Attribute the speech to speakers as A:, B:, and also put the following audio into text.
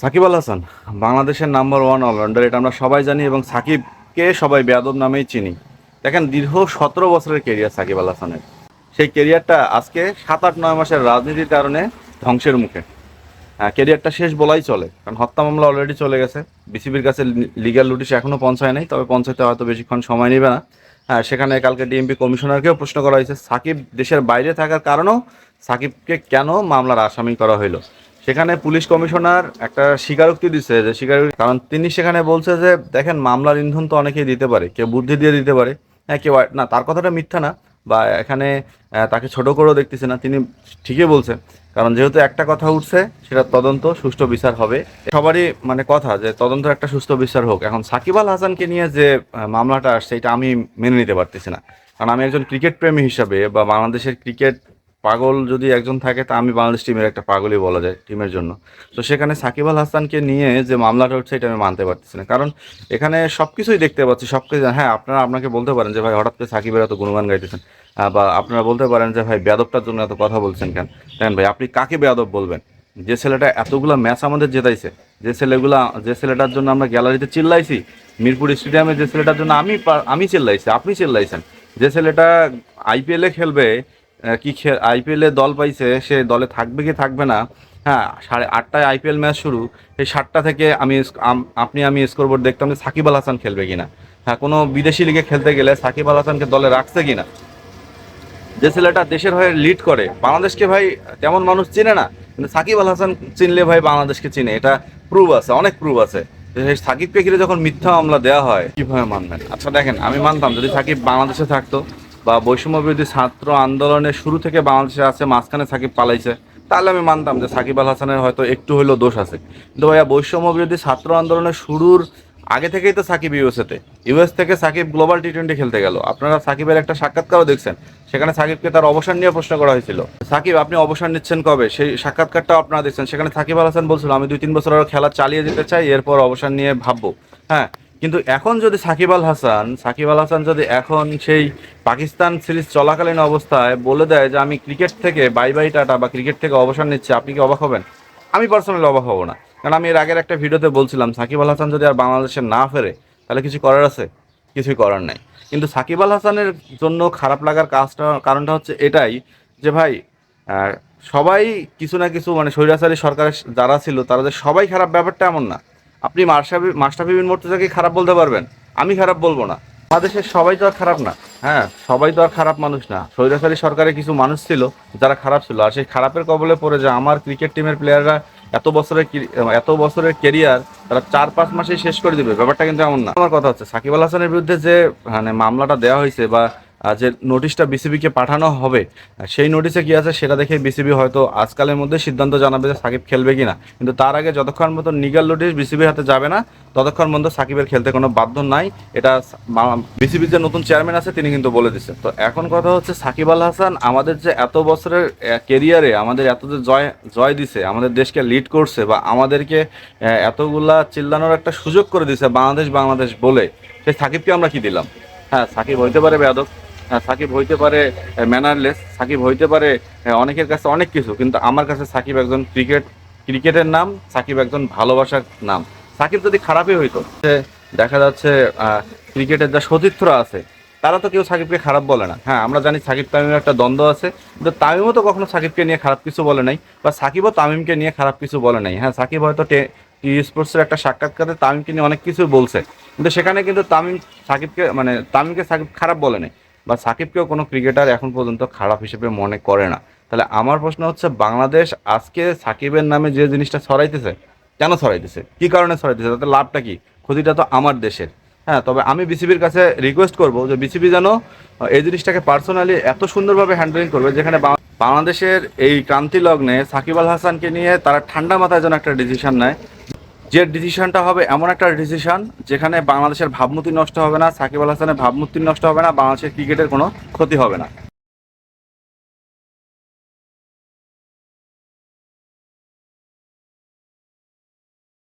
A: সাকিব আল হাসান, বাংলাদেশের number one allrounder, এটা আমরা সবাই জানি এবং সাকিবকে সবাই বেয়াদব নামেই চিনি। দেখেন, দীর্ঘ সতেরো বছরের কেরিয়ার সাকিব আল হাসানের। সেই কেরিয়ারটা আজকে সাত আট নয় মাসের রাজনীতির কারণে ধ্বংসের মুখে। হ্যাঁ কেরিয়ারটা শেষ বলাই চলে, কারণ হত্যা মামলা অলরেডি চলে গেছে। বিসিবির কাছে লিগ্যাল নোটিশ এখনও পৌঁছায় নাই, তবে পৌঁছাতে হয়তো বেশিক্ষণ সময় নেবে না। হ্যাঁ সেখানে কালকে ডিএমপি কমিশনারকেও প্রশ্ন করা হয়েছে, সাকিব দেশের বাইরে থাকার কারণেও সাকিবকে কেন মামলার আসামি করা হইল? সেখানে পুলিশ কমিশনার একটা স্বীকারোক্তি দিচ্ছে যে স্বীকারোক্তি কারণ তিনি সেখানে বলছে যে, দেখেন, মামলার ইন্ধন তো অনেকেই দিতে পারে। কেউ বুদ্ধি দিয়ে দিতে পারে। হ্যাঁ কেউ না, তার কথাটা মিথ্যা না। বা এখানে তাকে ছোট করেও দেখতেছে না। তিনি ঠিকই বলছেন কারণ যেহেতু একটা কথা উঠছে, সেটা তদন্ত, সুষ্ঠু বিচার হবে। সবারই মানে কথা যে তদন্ত একটা সুস্থ বিচার হোক। এখন সাকিব আল হাসানকে নিয়ে যে মামলাটা আসছে, এটা আমি মেনে নিতে পারতেছি না। কারণ আমি একজন ক্রিকেট প্রেমী হিসাবে বা বাংলাদেশের ক্রিকেট পাগল যদি একজন থাকে, তা আমি বাংলাদেশ টিমের একটা পাগলই বলা যায় টিমের জন্য। তো সেখানে সাকিব আল হাসানকে নিয়ে যে মামলাটা উঠছে এটা আমি মানতে পারতেছি না। কারণ এখানে সব কিছুই দেখতে পাচ্ছি সব কিছু হ্যাঁ আপনারা আপনাকে বলতে পারেন যে, ভাই, হঠাৎ করে সাকিবের এত গুণগান গাইতেছেন। বা আপনারা বলতে পারেন যে, ভাই, বেয়াদবটার জন্য এত কথা বলছেন কেন? দেখেন ভাই, আপনি কাকে বেয়াদব বলবেন? যে ছেলেটা এতগুলো ম্যাচ আমাদের জেতাইছে, যে ছেলেগুলা, যে ছেলেটার জন্য আমরা গ্যালারিতে চিল্লাইছি, মিরপুর স্টেডিয়ামে যে ছেলেটার জন্য আমি আমি চিল্লাইছি, আপনি চিল্লাইছেন। যে ছেলেটা আইপিএলে খেলবে কি আইপিএলে দল পাইছে, সে দলে থাকবে কি থাকবে না? হ্যাঁ সাড়ে আটটায় আইপিএল ম্যাচ শুরু। সেই সাতটা থেকে আমি আপনি আমি স্কোরবোর্ড দেখতাম যে সাকিব আল হাসান খেলবে কিনা। হ্যাঁ কোনো বিদেশি লিগে খেলতে গেলে সাকিব আল হাসানকে দলে রাখছে কিনা? যে ছেলেটা দেশের হয়ে লিড করে, বাংলাদেশকে ভাই তেমন মানুষ চিনে না, কিন্তু সাকিব আল হাসান চিনলে ভাই বাংলাদেশকে চিনে। এটা প্রুভ আছে, অনেক প্রুভ আছে। সেই সাকিবকে ঘিরে যখন মিথ্যা মামলা দেওয়া হয়, কীভাবে মানবেন? আচ্ছা দেখেন, আমি মানতাম যদি সাকিব বাংলাদেশে থাকতো বা বৈষম্য বিরোধী ছাত্র আন্দোলনের শুরু থেকে বাংলাদেশে আছে, মাঝখানে সাকিব পালাইছে। তাহলে আমি মানতাম যে সাকিব আল হাসানের হয়তো একটু হলেও দোষ আছে। কিন্তু ভাইয়া, বৈষম্য বিরোধী ছাত্র আন্দোলনের শুরুর আগে থেকেই তো সাকিব ইউএসএতে। ইউএস থেকে সাকিব গ্লোবাল টি টোয়েন্টি খেলতে গেল। আপনারা সাকিবের একটা সাক্ষাৎকারও দেখছেন। সেখানে সাকিবকে তার অবসর নিয়ে প্রশ্ন করা হয়েছিল। সাকিব, আপনি অবসর নিচ্ছেন কবে? সেই সাক্ষাৎকারটাও আপনারা দেখছেন। সেখানে সাকিব আল হাসান বলছিল, আমি দুই তিন বছর আরও খেলা চালিয়ে যেতে চাই, এরপর অবসর নিয়ে ভাববো। হ্যাঁ কিন্তু এখন যদি সাকিব আল হাসান, সাকিব আল হাসান যদি এখন সেই পাকিস্তান সিরিজ চলাকালীন অবস্থায় বলে দেয় যে, আমি ক্রিকেট থেকে বাই বাই টাটা বা ক্রিকেট থেকে অবসর নিচ্ছি আপনি কি অবাক হবেন? আমি পার্সোনালি অবাক হব না। কারণ আমি এর আগের একটা ভিডিওতে বলছিলাম, সাকিব আল হাসান যদি আর বাংলাদেশে না ফেরে, তাহলে কিছু করার আছে? কিছুই করার নাই। কিন্তু সাকিব আল হাসানের জন্য খারাপ লাগার কাজটা, কারণটা হচ্ছে এটাই যে, ভাই সবাই কিছু না কিছু মানে স্বৈরাচারী সরকারের যারা ছিল, তারা যে সবাই খারাপ, ব্যাপারটা এমন না। আপনি মার্শাবি মাস্টাফিবিন মোর্তজাকে খারাপ বলতে পারবেন। আমি খারাপ বলব না। বাংলাদেশের সবাই তো আর খারাপ না। হ্যাঁ সবাই তো আর খারাপ মানুষ না। স্বৈরাচারী সরকারে কিছু মানুষ ছিল, যারা খারাপ ছিল। আর সেই খারাপের কবলে পড়ে যে আমার ক্রিকেট টিমের প্লেয়াররা এত বছরের এত বছরের কেরিয়ার তারা চার পাঁচ মাসেই শেষ করে দিবে। ব্যাপারটা কিন্তু এমন না। আমার কথা হচ্ছে, সাকিব আল হাসানের বিরুদ্ধে যে মানে মামলাটা দেওয়া হয়েছে বা যে নোটিশটা বিসিবিকে পাঠানো হবে সেই নোটিশে কি আছে সেটা দেখে বিসিবি হয়তো আজকালের মধ্যে সিদ্ধান্ত জানাবে যে সাকিব খেলবে কিনা। কিন্তু তার আগে যতক্ষণ মতো নিগাল নোটিশ বিসিবির হাতে যাবে না, ততক্ষণ পর্যন্ত সাকিবের খেলতে কোনো বাধ্য নাই। এটা বিসিবির যে নতুন চেয়ারম্যান আছে, তিনি কিন্তু বলে দিচ্ছেন। তো এখন কথা হচ্ছে সাকিব আল হাসান আমাদের যে এত বছরের কেরিয়ারে আমাদের এত যে জয় জয় দিছে, আমাদের দেশকে লিড করছে বা আমাদেরকে এতগুলা চিল্লানোর একটা সুযোগ করে দিছে বাংলাদেশ বাংলাদেশ বলে, সেই সাকিবকে আমরা কি দিলাম? হ্যাঁ সাকিব হইতে পারে বেয়াদব। সাকিব হইতে পারে ম্যানারলেস সাকিব হইতে পারে অনেকের কাছে অনেক কিছু, কিন্তু আমার কাছে সাকিব একজন ক্রিকেট ক্রিকেটের নাম, সাকিব একজন ভালোবাসার নাম। সাকিব যদি খারাপই হইতো দেখা যাচ্ছে ক্রিকেটের যা সতীর্থরা আছে, তারা তো কেউ সাকিবকে খারাপ বলে না। হ্যাঁ আমরা জানি সাকিব তামিমের একটা দ্বন্দ্ব আছে, কিন্তু তামিমও তো কখনো সাকিবকে নিয়ে খারাপ কিছু বলে নাই, বা সাকিবও তামিমকে নিয়ে খারাপ কিছু বলে নাই। হ্যাঁ সাকিব হয়তো টে টি স্পোর্টসের একটা সাক্ষাৎকারে তামিমকে নিয়ে অনেক কিছু বলছে, কিন্তু সেখানে কিন্তু তামিম সাকিবকে মানে তামিমকে সাকিব খারাপ বলে নাই। বা সাকিবকেও কোনো ক্রিকেটার এখন পর্যন্ত খারাপ হিসেবে মনে করে না। তাহলে আমার প্রশ্ন হচ্ছে, বাংলাদেশ আজকে সাকিবের নামে যে জিনিসটা ছড়াইতেছে, কেন ছড়াইতেছে? কি কারণে ছড়াইতেছে? তাতে লাভটা কি? ক্ষতিটা তো আমার দেশের। হ্যাঁ তবে আমি বিসিবির কাছে রিকোয়েস্ট করব যে বিসিবি যেন এই জিনিসটাকে পার্সোনালি এত সুন্দরভাবে হ্যান্ডেলিং করবে যেখানে বাংলাদেশের এই ক্রান্তি লগ্নে সাকিব আল হাসানকে নিয়ে তারা ঠান্ডা মাথায় যেন একটা ডিসিশন নেয়। যে ডিসিশনটা হবে এমন একটা ডিসিশন যেখানে বাংলাদেশের ভাবমূর্তি নষ্ট হবে না, সাকিব আল হাসানের ভাবমূর্তি নষ্ট হবে না, বাংলাদেশের ক্রিকেটের কোনো ক্ষতি হবে না।